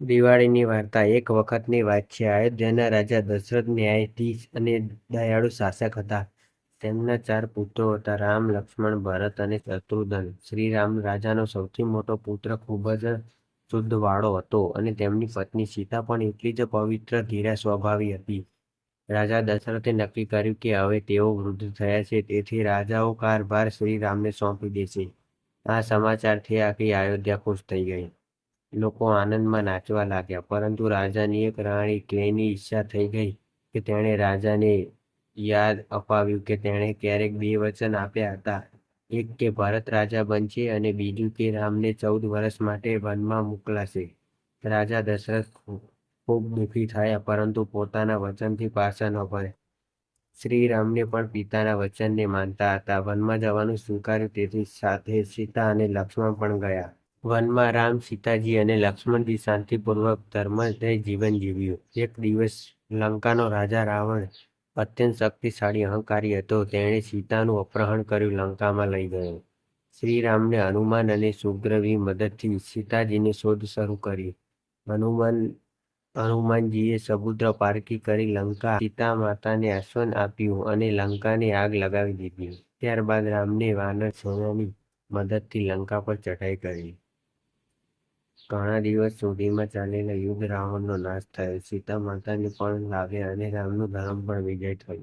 દિવાળીની વાર્તા એક વખતની વાત છે. અયોધ્યાના રાજા દશરથ ન્યાયાધીશ અને દયાળુ શાસક હતા. તેમના ચાર પુત્રો હતા રામ, લક્ષ્મણ, ભરત અને શત્રુઘ્ન. શ્રીરામ રાજાનો સૌથી મોટો પુત્ર ખૂબ જ શુદ્ધવાળો હતો અને તેમની પત્ની સીતા પણ એટલી જ પવિત્ર ધીરા સ્વભાવી હતી. રાજા દશરથે નક્કી કર્યું કે હવે તેઓ વૃદ્ધ થયા છે તેથી રાજાઓ કારભાર શ્રીરામને સોંપી દેશે. આ સમાચારથી આખી અયોધ્યા ખુશ થઈ ગઈ. લોકો આનંદમાં નાચવા લાગ્યા. પરંતુ રાજાની એક રાણી ક્લેની ઈચ્છા થઈ ગઈ કે તેણે રાજાને યાદ અપાવ્યું કે તેણે ક્યારેક બે વચન આપ્યા હતા. એક કે ભરત રાજા બનશે અને બીજું કે રામને ચૌદ વર્ષ માટે વનમાં મોકલાશે રાજા દશરથ ખૂબ દુઃખી થયા, પરંતુ પોતાના વચનથી પાછા ન પડે શ્રી રામને પણ પિતાના વચનને માનતા હતા. વનમાં જવાનું સ્વીકાર્યું, તેથી સાથે સીતા અને લક્ષ્મણ પણ ગયા. વનમાં રામ, સીતાજી અને લક્ષ્મણજી શાંતિપૂર્વક ધર્મદય જીવન જીવ્યું. એક દિવસ લંકાનો રાજા રાવણ અત્યંત શક્તિશાળી અહંકારી હતો. તેણે સીતાનું અપહરણ કર્યું લંકામાં લઈ ગયો. શ્રીરામને હનુમાન અને સુગ્રવી મદદથી સીતાજીની શોધ શરૂ કરી. હનુમાન હનુમાનજીએ સમુદ્ર પારકી કરી લંકા સીતા માતાને આશ્વન આપ્યું અને લંકાને આગ લગાવી દીધી. ત્યારબાદ રામને વાનર સોનાની મદદથી લંકા પર ચઢાઈ કરી. ઘણા દિવસ સુધીમાં ચાલેલા યુદ્ધ રાવણનો નાશ થયો. સીતા માતાને પણ લાવ્યા અને રામનું ધર્મ પર વિજય થયો.